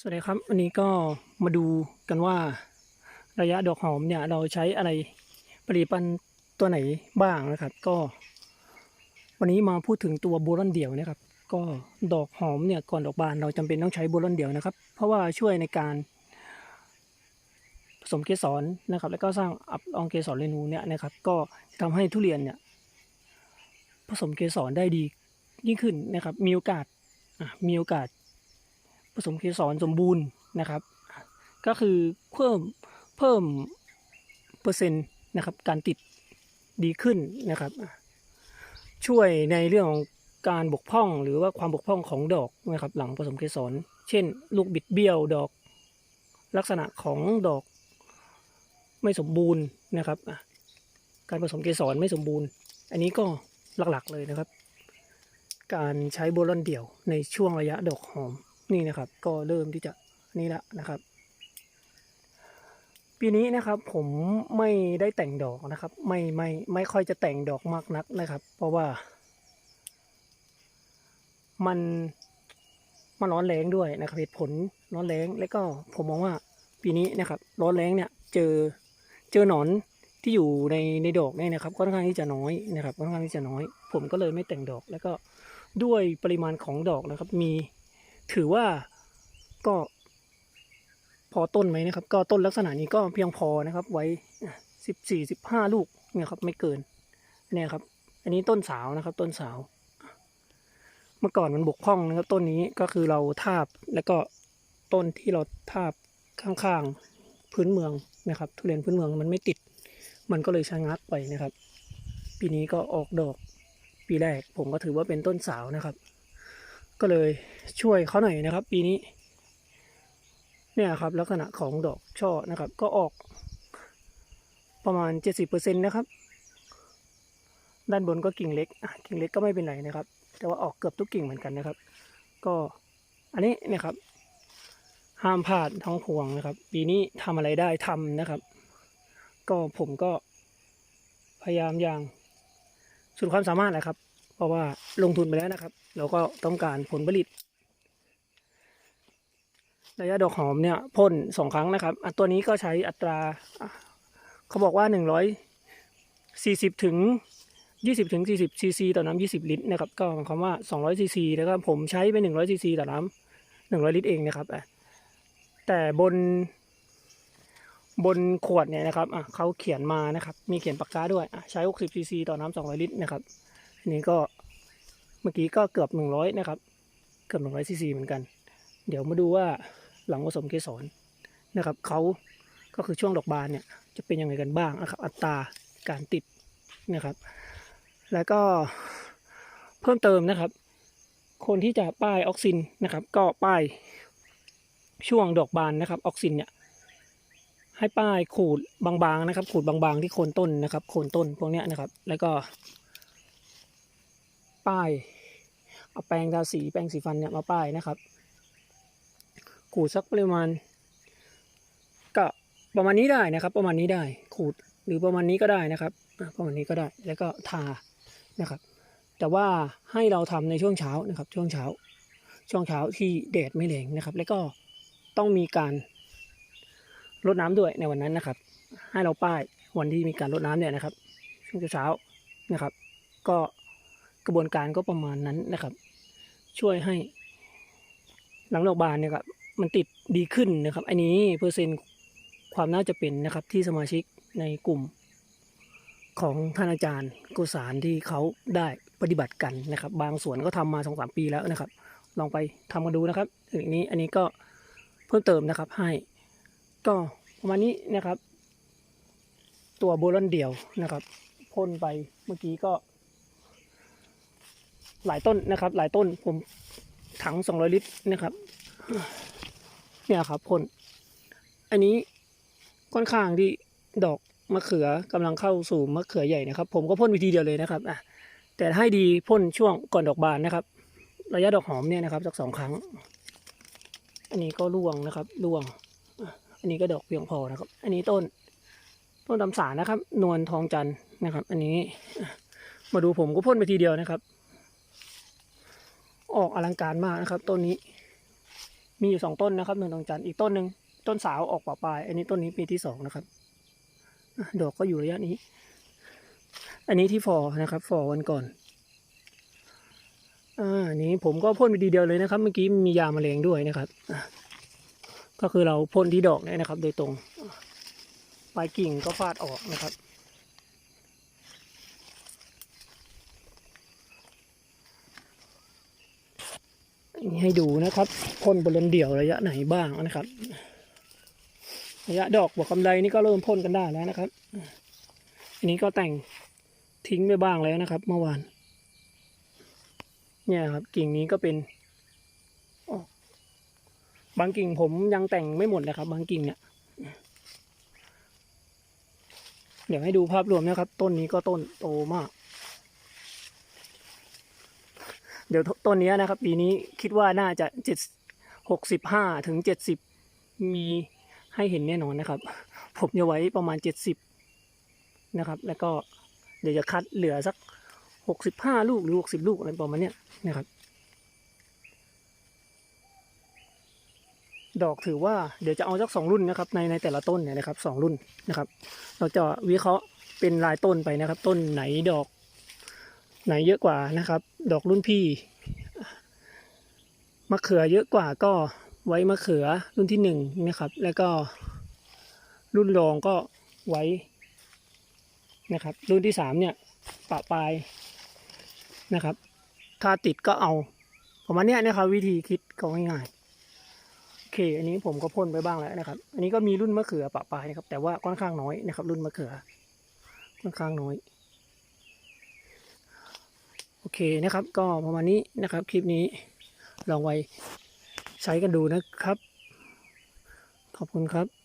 สวัสดีครับวันนี้ก็มาดูกันว่าระยะดอกหอมเนี่ยเราใช้อะไรผลิตภัณฑ์ตัวไหนบ้างนะครับ ก็ วันนี้มาพูดถึงตัวโบลอนเดี่ยวนะครับ ก็ดอกหอมเนี่ยก่อนดอกบานเราจำเป็นต้องใช้โบลอนเดี่ยวนะครับ เพราะว่าช่วยในการผสมเกสรนะครับ แล้วก็สร้างอับอองเกสรเรนูเนี่ยนะครับ ก็ทำให้ทุเรียนเนี่ยผสมเกสรได้ดียิ่งขึ้นนะครับ มีโอกาสมีโอกาส สมเกสรสมบูรณ์นะครับ ก็คือเพิ่มเพิ่มเปอร์เซ็นต์นะครับการติดดีขึ้นนะครับ ช่วยในเรื่องของการบกพร่องหรือว่าความบกพร่องของดอกนะครับ หลังผสมเกสร เช่น ลูกบิดเบี้ยวดอกลักษณะของดอกไม่สมบูรณ์นะครับอะการผสมเกสรไม่สมบูรณ์ อันนี้ก็หลักๆเลยนะครับ การใช้โบลอนเดี่ยวในช่วงระยะดอกหอม นี่นะครับ ก็เริ่มที่จะนี่ละนะครับ ปีนี้นะครับผมไม่ได้แต่งดอกนะครับ ไม่ไม่ไม่ค่อยจะแต่งดอกมากนักนะครับ เพราะว่า มันมันร้อนแรงด้วยนะครับเหตุผลร้อนแรงแล้วก็ผมมองว่าปีนี้นะครับร้อนแรงเนี่ยเจอเจอหนอนที่อยู่ในในดอกเนี่ยนะครับค่อนข้างที่จะน้อยนะครับค่อนข้างที่จะน้อย ผมก็เลยไม่แต่งดอกแล้วก็ด้วยปริมาณของดอกนะครับ มี ถือว่าก็ พอต้นไหมนะครับ ก็ต้นลักษณะนี้ก็เพียงพอนะครับ ไว้สิบสี่สิบห้าลูกเนี่ยครับ ไม่เกินเนี่ยครับ อันนี้ต้นสาวนะครับ ต้นสาว เมื่อก่อนมันบกพร่องนะครับ ต้นนี้ก็คือเราทาบแล้วก็ต้นที่เราทาบข้างๆพื้นเมืองนะครับ ทุเรียนพื้นเมืองมันไม่ติด มันก็เลยชะงักไปนะครับ ปีนี้ก็ออกดอกปีแรกผมก็ถือว่าเป็นต้นสาวนะครับ ก็เลย ช่วยเขาหน่อยนะครับ ปีนี้ เนี่ยครับ ลักษณะของดอกช่อนะครับ ก็ออกประมาณเจ็ดสิบเปอร์เซ็นต์นะครับ ด้านบนก็กิ่งเล็กกิ่งเล็กก็ไม่เป็นไรนะครับ แต่ว่าออกเกือบทุกกิ่งเหมือนกันนะครับ ก็อันนี้เนะครับ ห้ามพลาดท้องพวงนะครับ ปีนี้ทำอะไรได้ทำนะครับ ก็ผมก็พยายามอย่างสุดความสามารถแหละครับ เพราะว่าลงทุนไปแล้วนะครับ เราก็ต้องการผลผลิต ระยะดอกหอมเนี่ยพ่นสองครั้งนะครับอันตัวนี้ก็ใช้อัตรา เขาบอกว่าหนึ่งร้อยสี่สิบถึงยี่สิบถึงสี่สิบซีซีต่อน้ำยี่สิบลิตรนะครับก็หมายความว่าสองร้อยซีซีแล้วก็ผมใช้ไปหนึ่งร้อยซีซีต่อน้ำหนึ่งร้อยลิตรเองนะครับแต่บน บนขวดเนี่ยนะครับเขาเขียนมานะครับ มีเขียนปากกาด้วยใช้หกสิบซีซีต่อน้ำสองร้อยลิตรนะครับอันนี้ก็เมื่อกี้ก็เกือบหนึ่งร้อยนะครับ เกือบหนึ่งร้อยซีซีเหมือนกัน เดี๋ยวมาดูว่า หลังผสมเกสรนะครับเขาก็คือช่วงดอกบานเนี่ยจะเป็นยังไงกันบ้างนะครับอัตราการติดนะครับ แล้วก็เพิ่มเติมนะครับ คนที่จะป้ายออกซินนะครับ ก็ป้ายช่วงดอกบานนะครับออกซินเนี่ยให้ป้ายขูดบางๆนะครับ ขูดบางๆที่โคนต้นนะครับ โคนต้นพวกเนี้ยนะครับ แล้วก็ ป้ายเอาแปรงทาสีแปรงสีฟันเนี่ยมาป้ายนะครับ ขูดสักปริมาณ ก็ประมาณนี้ได้นะครับ ประมาณนี้ได้ขูดหรือประมาณนี้ก็ได้นะครับประมาณนี้ก็ได้แล้วก็ทานะครับ แต่ว่าให้เราทำในช่วงเช้านะครับ ช่วงเช้า ช่วงเช้าที่แดดไม่แรงนะครับ แล้วก็ต้องมีการรดน้ำด้วยในวันนั้นนะครับ ให้เราป้ายวันที่มีการรดน้ำเนี่ยนะครับ ช่วงเช้านะครับ ก็กระบวนการก็ประมาณนั้นนะครับ ช่วยให้หลังดอกบานเนี่ยครับ มันติดดีขึ้นนะครับ อันนี้เปอร์เซ็นต์ความน่าจะเป็นนะครับที่สมาชิกในกลุ่มของท่านอาจารย์กุศลที่เขาได้ปฏิบัติกันนะครับ บางส่วนก็ทำมาสองสามปีแล้วนะครับ ลองไปทำกันดูนะครับถึงนี้อันนี้ก็เพิ่มเติมนะครับให้ก็ประมาณนี้นะครับ ตัวโบลอนเดี่ยวนะครับพ่นไปเมื่อกี้ก็ หลายต้นนะครับ หลายต้นผมถังสองร้อยลิตรนะครับ เนี่ยครับพ่นอันนี้ค่อนข้างที่ดอกมะเขือกำลังเข้าสู่มะเขือใหญ่นะครับ ผมก็พ่นวิธีเดียวเลยนะครับอะแต่ให้ดีพ่นช่วงก่อนดอกบานนะครับ ระยะดอกหอมเนี่ยนะครับสักสองครั้ง อันนี้ก็ร่วงนะครับร่วง อันนี้ก็ดอกเพียงพอนะครับ อันนี้ต้น ต้นตำสานะครับ นวลทองจันนะครับ อันนี้มาดูผมก็พ่นไปทีเดียวนะครับ ออกอลังการมากนะครับต้นนี้ มีอยู่สองต้นนะครับเนินดวงจันทร์อีกต้นหนึ่งต้นสาวออกป่าปลาย อันนี้ต้นนี้ปีที่สองนะครับดอกก็อยู่ระยะนี้ อันนี้ที่ฟอนะครับฟอวันก่อนอ่าอันนี้ผมก็พ่นไปดีเดียวเลยนะครับ เมื่อกี้มียาแมลงด้วยนะครับ ก็คือเราพ่นที่ดอกเนี่ยนะครับ โดยตรงปลายกิ่งก็ฟาดออกนะครับ ให้ดูนะครับพ่นบนลมเดี่ยวระยะไหนบ้างนะครับ ระยะดอกบวกกำไรนี่ก็เริ่มพ่นกันได้แล้วนะครับ อันนี้ก็แต่งทิ้งไปบ้างแล้วนะครับ เมื่อวาน เนี่ยครับกิ่งนี้ก็เป็นบางกิ่งผมยังแต่งไม่หมดนะครับ บางกิ่งเนี่ย เดี๋ยวให้ดูภาพรวมนะครับ ต้นนี้ก็ต้นโตมาก เดี๋ยวต้นนี้นะครับปีนี้คิดว่าน่าจะเจ็ดหกสิบห้าถึงเจ็ดสิบมีให้เห็นแน่นอนนะครับ ผมจะไว้ประมาณเจ็ดสิบนะครับ แล้วก็เดี๋ยวจะคัดเหลือสักหกสิบห้าลูกหรือหกสิบลูกอะไรประมาณเนี้ยนะครับ ดอกถือว่าเดี๋ยวจะเอาสักสองรุ่นนะครับในในแต่ละต้นเนี่ยนะครับสองรุ่นนะครับ เราจะวิเคราะห์เป็นรายต้นไปนะครับ ต้นไหนดอก ไหนเยอะกว่านะครับ ดอกรุ่นพี่มะเขือเยอะกว่าก็ไว้มะเขือรุ่นที่หนึ่งนะครับ แล้วก็รุ่นรองก็ไว้นะครับ รุ่นที่สามเนี่ยปะปลายนะครับ ถ้าติดก็เอาประมาณเนี้ยนะครับ วิธีคิดก็ง่ายๆโอเค อันนี้ผมก็พ่นไปบ้างแล้วนะครับ อันนี้ก็มีรุ่นมะเขือปะปลายนะครับ แต่ว่าค่อนข้างน้อยนะครับ รุ่นมะเขือค่อนข้างน้อย อเคนะครับ ก็ประมาณนี้นะครับ คลิปนี้ลองไว้ใช้กันดูนะครับ ขอบคุณครับ